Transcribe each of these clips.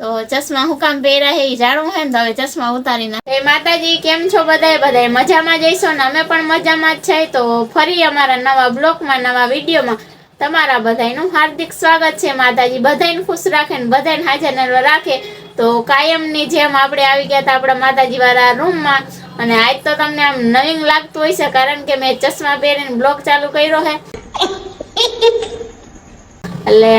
તો ચશ્મા હું કામ પહેરા હે જાણવું હે તો હવે ચશ્મા ઉતારી નાખે માતાજી, કેમ છો બધાય? બધાય મજામાં જઈશો ને? અમે પણ મજામાં જ છે. તો ફરી અમારા નવા બ્લોગમાં નવા વિડીયોમાં તમારા બધાનું હાર્દિક સ્વાગત છે માતાજી. બધાને ખુશ રાખે ને બધાને હાજર રાખે. તો કાયમની જેમ આપણે આવી ગયા હતા આપણા માતાજી વાળા રૂમમાં. અને આજ તો તમને આમ નવીન લાગતું હોય છે કારણ કે મેં ચશ્મા પહેરીને બ્લોગ ચાલુ કર્યો હે. એટલે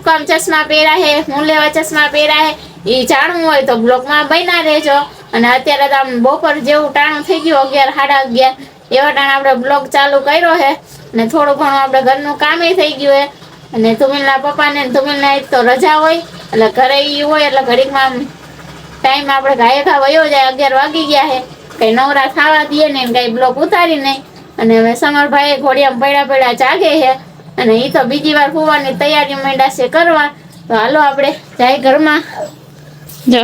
હું કામ ચશ્મા પહેરા હે હું લેવા ચશ્મા પહેર્યા હે એ જાણવું હોય તો બ્લોકમાં બન્યા રહેજો. અને અત્યારે તો આમ બપોર જેવું ટાણું થઈ ગયું, અગિયાર, સાડા અગિયાર. એવા ટાણે આપણે બ્લોગ ચાલુ કર્યો છે અને થોડું ઘણું આપણે ઘરનું કામે થઈ ગયું હે. અને તુમિલના પપ્પાને તુમિલના એક તો રજા હોય, એટલે ઘરે એ હોય, એટલે ઘડીકમાં ટાઈમ આપણે ઘાયે ઘા વયો જાય, અગિયાર વાગી ગયા છે કઈ નવરા ખાવા દઈએ ને કઈ બ્લોક ઉતારી નહીં અને હવે સમરભાઈ ઘોડિયામાં પડ્યા પડ્યા જાગે છે અને એ તો બીજી વાર હોવાની તૈયારી માંડ્યા છે કરવા. તો હાલો આપણે જાય ઘરમાં. જો.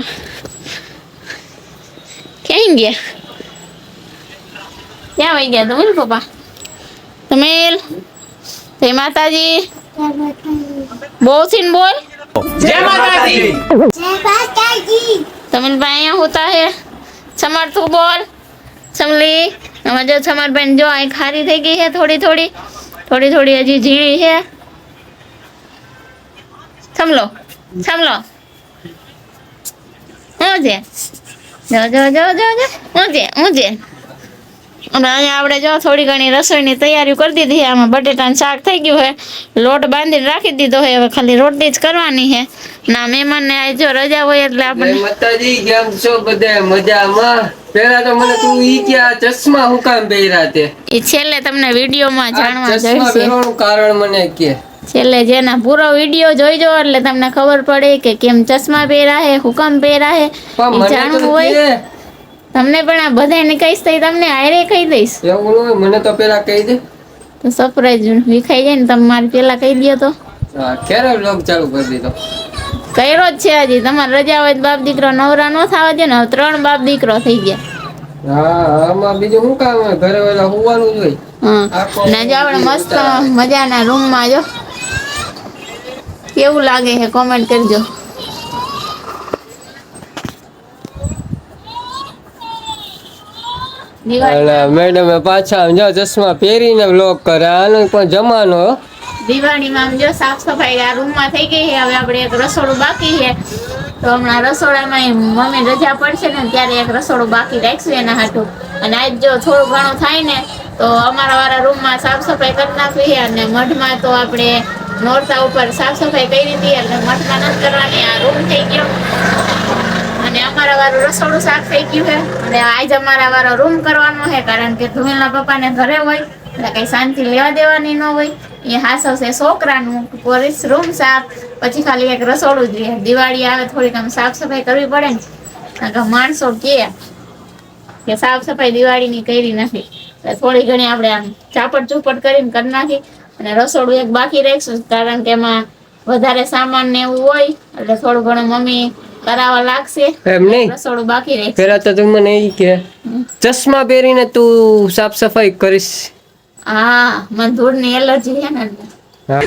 ક્યાં ગયા? ક્યાં વહી ગયા તમે પપ્પા? તમેલ જય માતાજી. બહુ સીન બોલ. જય માતાજી. તમિલ ભાઈ અહીંયા હોતા હે. સમર તું બોલ. સમલી. આમાં જો સમર બેન જો અહીં ખારી થઈ ગઈ છે થોડી થોડી. થોડી થોડી હજી ઝીણી છે. સમલો સમલો હું અહીંયા આપણે જો થોડી ઘણી રસોઈની તૈયારી કરી દીધી છે. આમાં બટેટાનું શાક થઈ ગયું છે. લોટ બાંધીને રાખી દીધો છે. હવે ખાલી રોટલી જ કરવાની છે. ના મહેમાનને આ જો રજા હોય એટલે આપણે મજામાં? પેલા તો મને તું ઈ કે આ ચશ્મા હું કામ પહેર્યા તે? એ છેલ્લે તમને વિડીયોમાં માં જાણવા ચશ્મા પહેરવાનું કારણ મને કે. છેલ્લે જેના પૂરો વીડિયો જોઈજો એટલે તમને ખબર પડે કે કેમ ચશ્મા પહેરા હે હુકમ પહેરા હે જાણવું હોય. તમને પણ આ બધાને કહીશ તો તમને હારે કહી દઈશ. એવું હોય મને તો પેલા કહી દે. તો સરપ્રાઈઝ વિખાઈ જાય ને તમે મારે પેલા કહી દો તો. ક્યારે vlog ચાલુ કરી દીધો? કર્યો જ છે હજી. તમારે રજા હોય તો બાપ દીકરો નવરા ન થવા દે ને ત્રણ બાપ દીકરો થઈ ગયા. બીજું શું કામ હોય? ઘરે વેલા હોવાનું જ હોય. ને જો આપણે મસ્ત મજાના રૂમમાં જો. કેવું લાગે છે? કોમેન્ટ કરજો. મેડમે પાછા જો ચશ્મા પહેરીને બ્લોક કરે. આનો પણ જમાનો. દિવાળીમાં જો સાફ સફાઈ આ રૂમમાં થઈ ગઈ છે. હવે આપણે એક રસોડું બાકી છે. તો હમણાં રસોડામાં એ મમ્મી રજા પડશે ને ત્યારે એક રસોડું બાકી રાખશું એના હાટું. અને આજ જો થોડું ઘણું થાય ને, તો અમારા વાળા રૂમમાં સાફ સફાઈ કરી નાખવી અને મઢમાં તો આપણે નોરતા ઉપર સાફ સફાઈ કરી હતી એટલે મઠમાં નથી કરવાની, આ રૂમ થઈ ગયો. અને અમારા વાળું રસોડું સાફ થઈ ગયું છે. અને આજ અમારા વાળો રૂમ કરવાનો છે, કારણ કે ધુમેલના પપ્પાને ઘરે હોય, એટલે કઈ શાંતિ લેવા દેવાની ન હોય. એ હાસવશે છોકરાનું રૂમ સાફ પછી ખાલી એક રસોડું જ રહે. દિવાળી આવે થોડીક આમ સાફ સફાઈ કરવી પડે ને માણસો કે કે સાફ સફાઈ દિવાળીની કરી નથી એટલે થોડી ઘણી આપણે આમ ચાપટ ચૂપટ કરીને કરી નાખી અને રસોડું એક બાકી રાખીશું કારણ કે એમાં વધારે સામાન ને એવું હોય એટલે થોડું ઘણું મમ્મી કરાવવા લાગશે. એમ નહીં? રસોડું બાકી રહેશે પેલા તો તું મને એ કે ચશ્મા પહેરીને તું સાફ સફાઈ કરીશ. હા મને ધૂળની એલર્જી છે ને. હા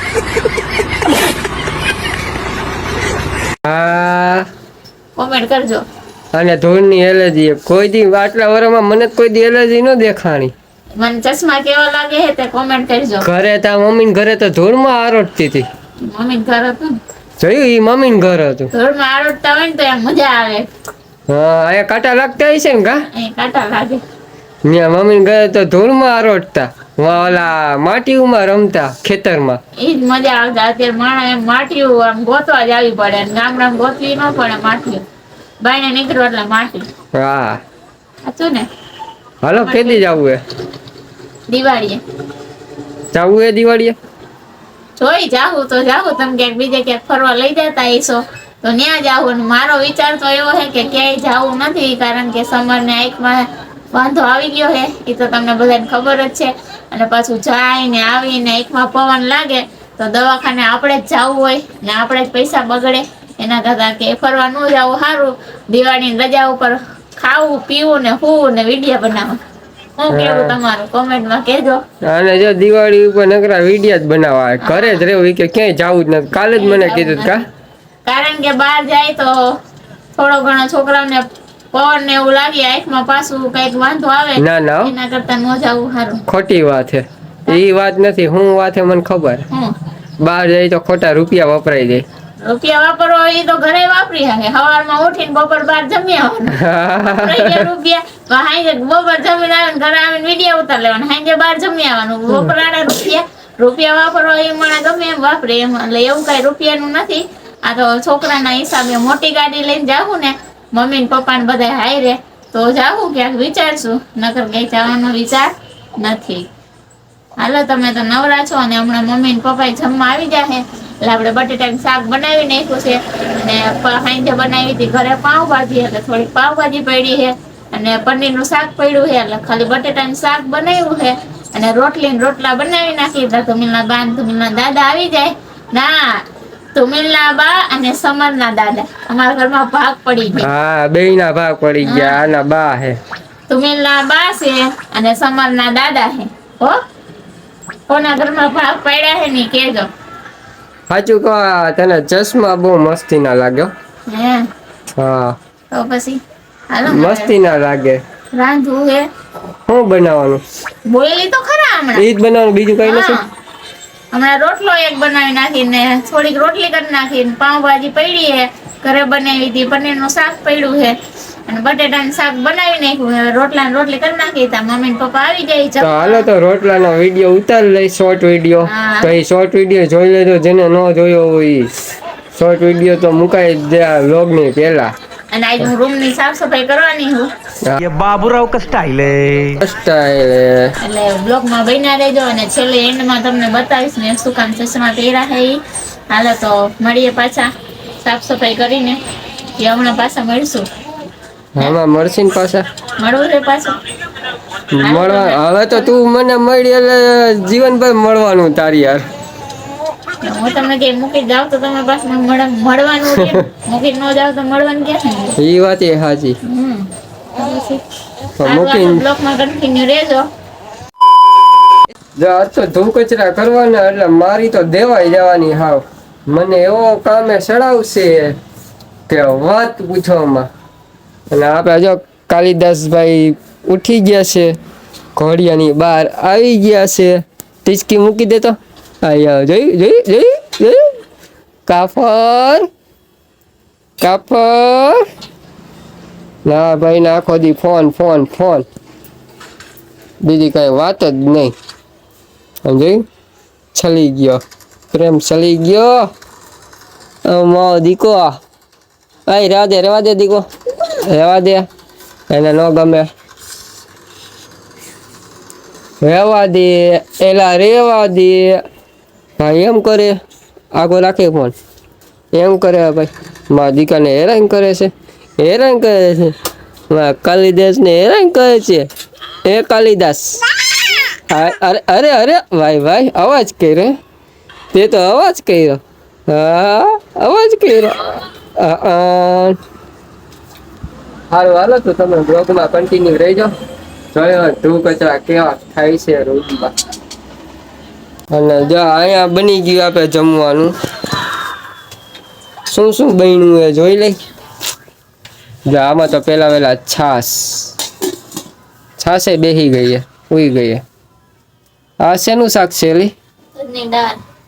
હા. કોમેન્ટ કરજો. અને ધૂળની એલર્જી કોઈ દી આટલા વર્ષમાં મને કોઈ દી એલર્જી ન દેખાણી. મને ચશ્મા કેવા લાગે છે તે કોમેન્ટ કરજો. ઘરે તા મમ્મી ઘરે તો ધૂળમાં આરોટતી હતી. મમ્મી ઘર હતું ને? જોયું ઈ મમ્મી ઘર હતું. ધૂળમાં આરોટતા હોય ને તો એમ મજા આવે. હા અહીંયા કાંટા લાગતા હશે ને કા? કાંટા લાગે. ત્યાં મમ્મી ગયા તો ધૂળમાં આરોટતા. ઓલા માટીમાં રમતા ખેતરમાં. ઈ જ મજા આવતા. અત્યારે માણા એમ માટીયું આમ ગોતવા જ આવી પડે. અને ગામડામાં ગોતવી ન પડે માટીયું બાયણે નીકળો એટલે માટી. હા. હતું ને? હાલો કેદી જવું હે દિવાળીએ. જવું એ દિવાળીએ? જોઈ જાવું તો જાવું. તમે ક્યાંક બીજે ક્યાંક ફરવા લઈ જતા આવીશો તો ત્યાં જાવું. મારો વિચાર તો એવો છે કે ક્યાંય જાવું નથી. કારણ કે સમરને આંખમાં વાંધો આવી ગયો હે એ તો તમને બધાને ખબર જ છે. અને પાછું જાયને આવીને એકમાં પવન લાગે તો દવાખાને આપણે જ જવું હોય ને આપણે જ પૈસા બગડે. એના કરતાં કે ફરવા ન જવું સારું દિવાળીની રજા ઉપર ખાવું પીવું ને હું ને વીડિયો બનાવવા. હું કેવું તમારું કોમેન્ટમાં કહેજો. અને જો દિવાળી ઉપર નકરા વિડિયા જ બનાવવા ઘરે જ રહેવું કે ક્યાંય જવું જ નથી. કાલે જ મને કીધું કા? કારણ કે બહાર જાય તો થોડો ઘણો છોકરાઓને પવન ને એવું લાગી આંખમાં પાછું કંઈક વાંધો આવે ના ના. એના કરતા ન જવું સારું ખોટી વાત છે. એ વાત નથી હું વાત છે મને ખબર. હું? બહાર જાય તો ખોટા રૂપિયા વપરાઈ જાય. રૂપિયા વાપરવો એ તો ઘરે વાપરી શકે. સવારમાં ઉઠીને બપોર બાર જમી આવવાનું. રૂપિયા. હાંજે બપોર જમીને આવે ઘરે આવીને વીડિયો ઉતાર લેવાનો. હાંજે બાર જમી આવવાનું. વપરાણા રૂપિયા. રૂપિયા વાપરવા એ મને ગમે એમ વાપરે એમ. એટલે એવું કઈ રૂપિયાનું નથી. આ તો છોકરાના હિસાબે મોટી ગાડી લઈને જાવું ને મમ્મી ને પપ્પા ને બધા હારે તો જાવું ક્યાંક વિચારશું. નકર ક્યાંય જવાનો વિચાર નથી. હાલો, તમે તો નવરા છો અને હમણાં મમ્મી ને પપ્પા જમવા આવી જાય એટલે આપણે બટેટાનું શાક બનાવી નાખ્યું છે. અને સાંજે બનાવી હતી ઘરે પાઉંભાજી, એટલે થોડીક પાઉંભાજી પડી છે. અને પનીરનું શાક પડ્યું છે, એટલે ખાલી બટેટાનું શાક બનાવ્યું છે. અને રોટલી ને રોટલા બનાવી નાખી. એટલે ધુમિલના બા ને દાદા આવી જાય. ના ધુમિલના બા અને સમરના દાદા. અમારા ઘરમાં ભાગ પડી ગયા. હા બે ના ભાગ પડી ગયા આના બા હે. ધુમિલના બા છે અને સમરના દાદા હો. કોના ઘરમાં ભાગ પડ્યા છે ને કેજો સાચું કહો તને ચશ્મા બહુ મસ્તી ના લાગ્યો. હે? હા. તો પછી હાલો મસ્તી ના લાગે. રાંધવું હે. શું બનાવવાનું? બોલી તો ખરા હમણાં. ઈ જ બનાવવાનું બીજું કઈ નથી? હા. હમણાં રોટલો એક બનાવી નાખીને થોડીક રોટલી કરી નાખીને પાઉંભાજી પડી છે ઘરે બનાવી હતી પનીરનું શાક પડ્યું છે અને બટેટાનું શાક બનાવી નાખ્યું હવે રોટલા ને રોટલી કરી નાખી તા મમ્મી પપ્પા આવી જાય તો. હાલો તો રોટલાનો વીડિયો ઉતાર લઈ શોર્ટ વીડિયો તો એ શોર્ટ વીડિયો જોઈ લેજો જેને ન જોયો હોય શોર્ટ વીડિયો તો મુકાઈ જ દે વ્લોગની પહેલા. અને આજ રૂમની સાફ સફાઈ કરવાની હું? એ માં બન્યા રહેજો અને છેલ્લે તો મળીએ પાછા સાફ સફાઈ કરીને. એ હમણાં પાછા મળશું. હમણાં મળશે ને પાછા? મળવું છે પાછું? મળવા હવે તો તું મને મળી જીવનભર મળવાનું તારી યાર. હું તમને કે મૂકી જાવ તો તમે પાછું મળવાનું કે? મૂકી ન જાવ તો મળવાનું ક્યાં એ વાત એ સાચી હમ. તો પછી તો મૂકીને બ્લોકમાં કન્ટિન્યુ રહેજો. જો આજ તો ધૂળ કચરા કરવાના એટલે મારી તો દેવાઈ જવાની હાવ. મને એવો કામે સડાવશે કે વાત પૂછવામાં અને આપણે જો કાલિદાસભાઈ ઉઠી ગયા છે ઘોડિયાની બહાર આવી ગયા છે. ટીચકી મૂકી દેતો અહીંયા જોઈ જોઈ jadi, jadi. કાફર કાફર ના ભાઈ ના આખો દી ફોન ફોન ફોન બીજી કઈ વાત જ નહીં સમજાયું છલી ગયો પ્રેમ છલી ગયો મો દીકો આય રેવા દે રહેવા દે દીકો રહેવા દે એને ન ગમે રહેવા દે એલા રહેવા દે ભાઈ એમ કરે. આગો રાખે ફોન. એમ કરે ભાઈ. મારા દીકાને હેરાન કરે છે. હેરાન કરે છે. મારા કાલિદાસને હેરાન કરે છે. એ કાલિદાસ. અરે અરે અરે, ભાઈ ભાઈ, અવાજ કર્યો. તે તો અવાજ કર્યો. હા, અવાજ કર્યો. સારું. હાલો તો તમે બ્લોગમાં કન્ટિન્યુ રહેજો. જોયો ધૂ કચરા કેવા થાય છે રોજમાં અને જો અહીંયા બની ગયું આપણે જમવાનું. શું શું બન્યું એ જોઈ લઈ. જો આમાં તો પહેલાં વેલા છાસ છાસે બેસી ગઈ ઉઈ ગઈ આ શેનું શાક છે લી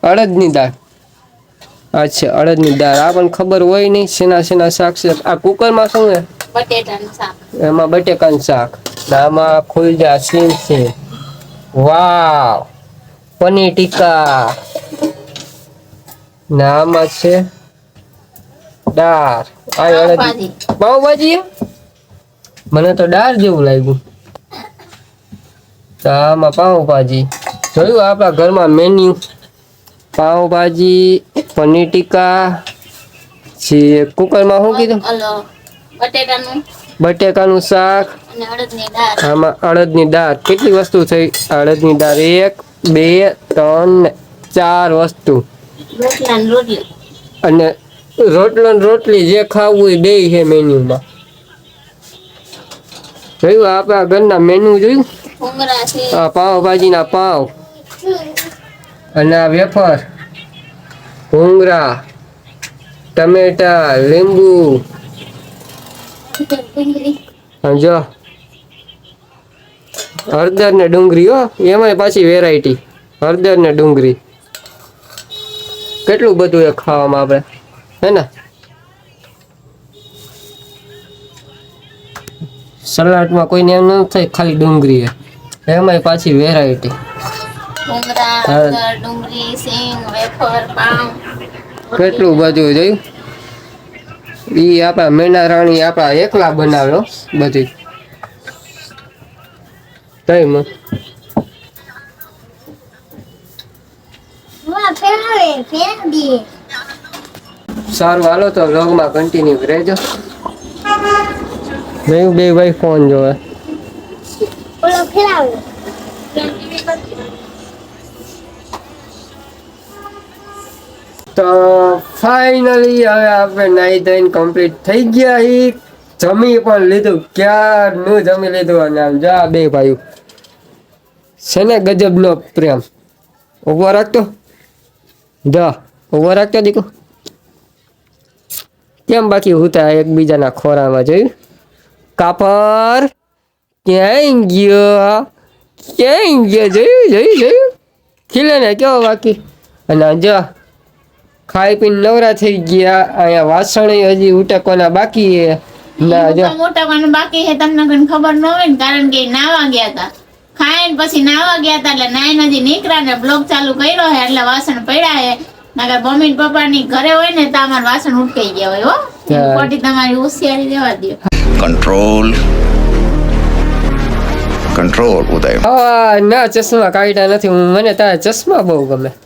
અડદની દાળ. અચ્છા અડદની દાળ. આ પણ ખબર હોય નહીં શેના શેના શાક છે. આ કુકરમાં શું છે? એમાં બટેકાનું શાક. આમાં ખુલજા સીમ છે. વાવ! પનીર ટીકા. નામ છે દાળ આય અડદ પાવભાજી. મને તો દાળ જેવું લાગ્યું. તો આમાં પાવભાજી જોયું આપણા ઘરમાં મેન્યુ પાવભાજી પનીર ટીકા છે કુકરમાં શું કીધું? ઓલો બટેકાનું શાક. આમાં અડદની દાળ. કેટલી વસ્તુ થઈ? અડદની દાળ એક બે ત્રણ ચાર વસ્તુ. અને રોટલો. ને રોટલી જે ખાવું એ બે છે મેન્યુમાં. જોયું આપણા ઘરના મેનુ જોયું? આ પાવભાજીના પાવ. અને આ વેફર. ભૂંગરા ટમેટા લીંબુ. જો હળદર ને ડુંગળી હો. એમાંય પાછી વેરાયટી હળદર ને ડુંગળી. કેટલું બધું એ ખાવામાં આપણે? હે ને? સલાડમાં કોઈને એમ ન થાય ખાલી ડુંગળી એમાંય પાછી વેરાયટી કેટલું બધું જોયું? ઈ આપણા મેના રાણી આપણા એકલા બનાવ્યો બધી. કઈ માં સારું હાલો તો વ્લોગમાં કન્ટિન્યુ રહેજો. જોયું બે ભાઈ ફોન જોવે તો ફાઇનલી હવે આપણે નાઈ ધોઈને કમ્પ્લીટ થઈ ગયા જમી પણ લીધું ક્યારનું જમી લીધું અને આમ જા બે ભાઈ છે ને ગજબનો પ્રેમ. ઊભો રાખતો જા ઊભો રાખતો દીકો કેમ બાકી હુતા એકબીજાના ખોરામાં જોયું? કાપર ક્યાંય ગયો? ક્યાંય ગયો? જોયું જોયું જોયું? ખીલે ને કેવો બાકી? અને જો ખાઈ પીને નવરા થઈ ગયા. અહીંયા વાસણ હજી ઉટકવાના બાકી મોટા બાકી છે. તમને ખબર ન હોય કારણ કે નાવા ગયા હતા. ખાઈને પછી નાવા ગયા હતા એટલે નાઈ નથી નીકળ્યા ને બ્લોક ચાલુ કર્યો હે એટલે વાસણ પડ્યા હે નગર મમ્મી પપ્પા ની ઘરે હોય ને તો અમાર વાસણ ઉટકાઈ ગયા હોય હો ખોટી તમારી હોશિયારી દેવા દે કંટ્રોલ કંટ્રોલ ઉદય હા ના ચશ્મા કાઢ્યા નથી હું મને તારા ચશ્મા બહુ ગમે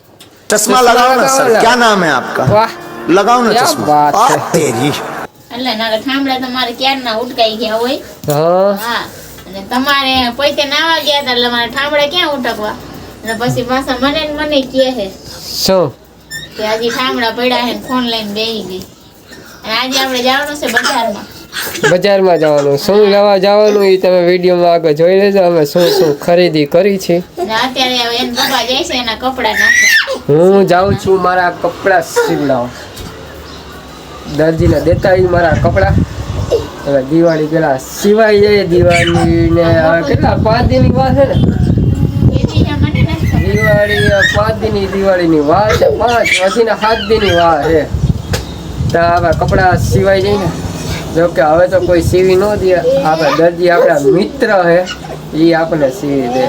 ચશ્મા લગાવો ને સર ક્યાં નામ હે આપકા વાહ લગાવો ને ચશ્મા આ તેરી એટલે નગર ઠામડા તમારે ક્યાં ના ઉટકાઈ ગયા હોય હા હા અને તમારે પોતે નાવા ગયા હતા એટલે મારે ઠામડા ક્યાં ઉટકવા અને પછી પાછા મને ને મને કહે છે શું? કે આજે ઠામડા પડ્યા છે ફોન લઈને બેહી ગઈ. અને આજે આપણે જવાનું છે બજારમાં. બજારમાં જવાનું. શું લેવા જવાનું એ તમે વિડીયોમાં આગળ જોઈ લેજો. અમે શું શું ખરીદી કરી છે? અત્યારે એન પપ્પા જાય છે એના કપડા નાખવા. હું જાઉં છું મારા કપડા સીવડાવવા. દરજીને દેતા મારા કપડા. દિવાળી પેલા સિવાય જાય દિવાળી ને કેટલા, પાંચ દિનની વાત છે ને? દિવાળી પાંચ દિન દિવાળી ની વાર છે, પાંચ વધીને સાત દિનની વાર છે. તો હવે કપડા સિવાય જાય ને? જો કે હવે તો કોઈ સીવી ન દે. આપણે દરજી આપણા મિત્ર હે એ આપણને સીવી દે.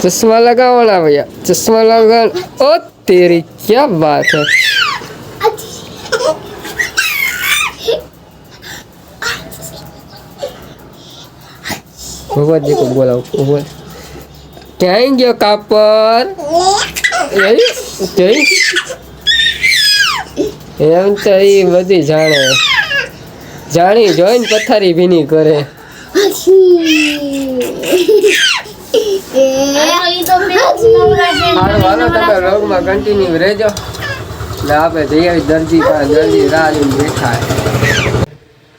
ચશ્મા લગાવવાના ભૈયા, ચશ્મા લગાવ ઓ, તેરી ક્યાં વાત હે ભગવત જી કો બોલાવો બોલ ક્યાંય ગયો કાપર એમ તો એ બધી જાણે. જાણી જોઈને પથારી ભીની કરે. કન્ટિન્યુ રહેજો. ને આપણે જઈ આવી દરજી દરજી રાહ બેઠા.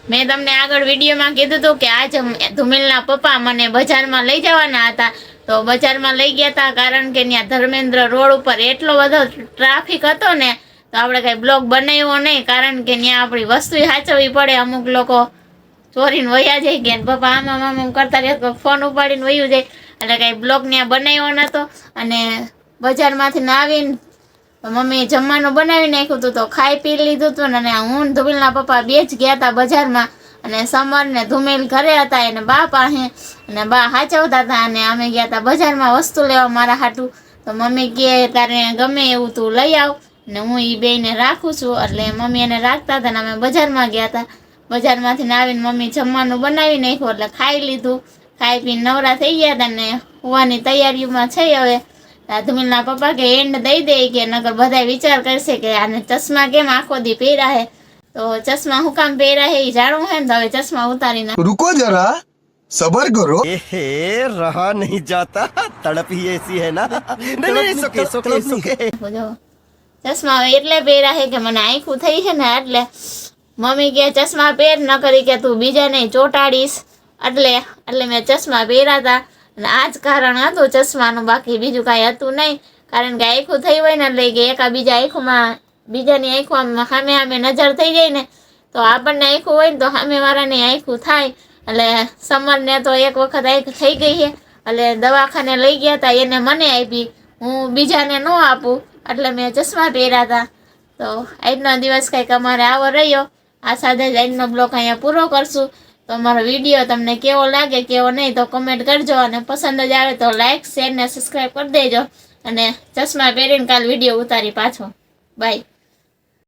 મેં તમને આગળ વિડીયોમાં કીધું હતું કે આજ ધુમિલના પપ્પા મને બજારમાં લઈ જવાના હતા. તો બજારમાં લઈ ગયા હતા કારણ કે ત્યાં ધર્મેન્દ્ર રોડ ઉપર એટલો બધો ટ્રાફિક હતો ને, તો આપણે કાંઈ બ્લોગ બનાવ્યો નહીં કારણ કે ત્યાં આપણી વસ્તુ સાચવવી પડે. અમુક લોકો ચોરીને વયા જાય ગયા પપ્પા આમ આમ આમ કરતા રહ્યા ફોન ઉપાડીને વયું જાય. એટલે કંઈ બ્લોક ત્યાં બનાવ્યો નહોતો. અને બજારમાંથી આવીને મમ્મીએ જમવાનું બનાવી નાખ્યું હતું તો ખાઈ પી લીધું હતું અને હું ધુમિલના પપ્પા બે જ ગયા હતા બજારમાં અને સમર ને ધુમિલ ઘરે હતા એને બા પાસે અને બા હાચવતા હતા અને અમે ગયા હતા બજારમાં વસ્તુ લેવા મારા હાટું. તો મમ્મી કહે તારે ગમે એવું તું લઈ આવ ને હું એ બેયને રાખું છું એટલે મમ્મી એને રાખતા હતા ને અમે બજારમાં ગયા હતા બજારમાંથી આવીને મમ્મી જમવાનું બનાવી નાખ્યું એટલે ખાઈ લીધું. ખાઈ પીને નવરા થઈ ગયા હતા ને હોવાની તૈયારીઓમાં છે હવે. ધુમિલના પપ્પા કે એન્ડ દઈ દે કે નગર બધા વિચાર કરશે કે આને ચશ્મા કેમ આખો દી પહેર્યા હે? તો ચશ્મા હું કામ પહેર્યા હે એ જાણવું હે તો હવે ચશ્મા ઉતારી નાખ. રૂકો જરા સબર કરો. એહે રહા નહીં જાતા તડપ એસી હે ના. નહીં નહીં સુકે સુકે સુકે ચશ્મા એટલે પહેર્યા હે કે મને આંખું થઈ છે ને એટલે મમ્મી કે ચશ્મા પહેર ન કરી કે તું બીજાને ચોટાડીશ. એટલે એટલે મેં ચશ્મા પહેર્યા હતા. અને આ જ કારણ હતું, ચશ્માનું બાકી બીજું કાંઈ હતું નહીં. કારણ કે આંખું થઈ હોય ને એટલે કે એકા બીજા આંખમાં, બીજાની આંખો આમ સામે સામે નજર થઈ જાય ને, તો આપણને આંખું હોય ને તો સામેવાળાની આંખું થાય. એટલે સમરને તો એક વખત આંખ થઈ ગઈ છે. એટલે દવાખાને લઈ ગયા હતા એને મને આપી. હું બીજાને ન આપું, એટલે મેં ચશ્મા પહેર્યા હતા તો આજનો દિવસ કંઈક અમારે આવો રહ્યો. આ સાથે જ આજનો બ્લોક અહીંયા પૂરો કરશું. તો અમારો વીડિયો તમને કેવો લાગે, કેવો નહીં તો કમેન્ટ કરજો અને પસંદ જ આવે તો લાઇક શેર ને સબસ્ક્રાઈબ કરી દેજો. અને ચશ્મા પહેરીને કાલ વીડિયો ઉતારી પાછો. બાય